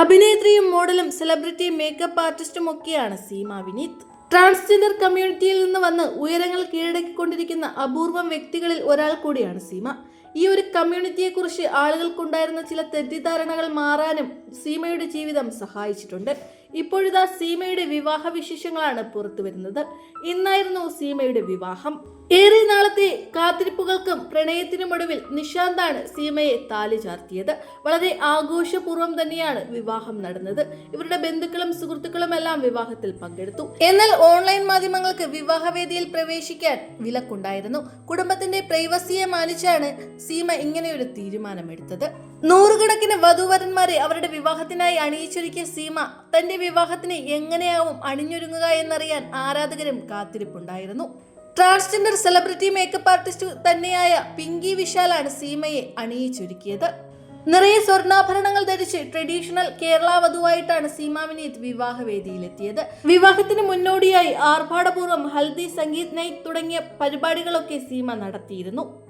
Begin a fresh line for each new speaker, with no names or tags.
അഭിനേത്രിയും മോഡലും celebrity makeup ആർട്ടിസ്റ്റും ഒക്കെയാണ് Seema Vineeth. Transgender കമ്മ്യൂണിറ്റിയിൽ നിന്ന് വന്ന് ഉയരങ്ങൾ കീഴടക്കിക്കൊണ്ടിരിക്കുന്ന അപൂർവം വ്യക്തികളിൽ ഒരാൾ കൂടിയാണ് സീമ. ഈ ഒരു കമ്മ്യൂണിറ്റിയെക്കുറിച്ച് ആളുകൾക്കുണ്ടായിരുന്ന ചില തെറ്റിദ്ധാരണകൾ മാറാനും സീമയുടെ ജീവിതം സഹായിച്ചിട്ടുണ്ട്. ഇപ്പോഴിതാ സീമയുടെ വിവാഹ വിശേഷങ്ങളാണ് പുറത്തു വരുന്നത്. ഇന്നായിരുന്നു സീമയുടെ വിവാഹം. ഏറെ നാളത്തെ കാത്തിരിപ്പുകൾക്കും പ്രണയത്തിനുമൊടുവിൽ നിശാന്താണ് സീമയെ താലി ചാർത്തിയത്. വളരെ ആഘോഷപൂർവം തന്നെയാണ് വിവാഹം നടന്നത്. ഇവരുടെ ബന്ധുക്കളും സുഹൃത്തുക്കളും എല്ലാം വിവാഹത്തിൽ പങ്കെടുത്തു. എന്നാൽ ഓൺലൈൻ മാധ്യമങ്ങൾക്ക് വിവാഹവേദിയിൽ പ്രവേശിക്കാൻ വിലക്കുണ്ടായിരുന്നു. കുടുംബത്തിന്റെ പ്രൈവസിയെ മാനിച്ചാണ് സീമ ഇങ്ങനെയൊരു തീരുമാനമെടുത്തത്. നൂറുകണക്കിന് വധുവരന്മാരെ അവരുടെ വിവാഹത്തിനായി അണിയിച്ചൊരുക്കിയ സീമ തന്റെ വിവാഹത്തിന് എങ്ങനെയാവും അണിഞ്ഞൊരുങ്ങുക എന്നറിയാൻ ആരാധകരും കാത്തിരിപ്പുണ്ടായിരുന്നു. ട്രാൻസ്ജെൻഡർ സെലിബ്രിറ്റി മേക്കപ്പ് ആർട്ടിസ്റ്റ് തന്നെയായ പിങ്കി വിശാലാണ് സീമയെ അണിയിച്ചൊരുക്കിയത്. നിറയെ സ്വർണാഭരണങ്ങൾ ധരിച്ച് ട്രഡീഷണൽ കേരള വധുവായിട്ടാണ് സീമ വിനീത് വിവാഹവേദിയിലെത്തിയത്. വിവാഹത്തിന് മുന്നോടിയായി ആർഭാടപൂർവം ഹൽദി സംഗീത് നൈറ്റ് തുടങ്ങിയ പരിപാടികളൊക്കെ സീമ നടത്തിയിരുന്നു.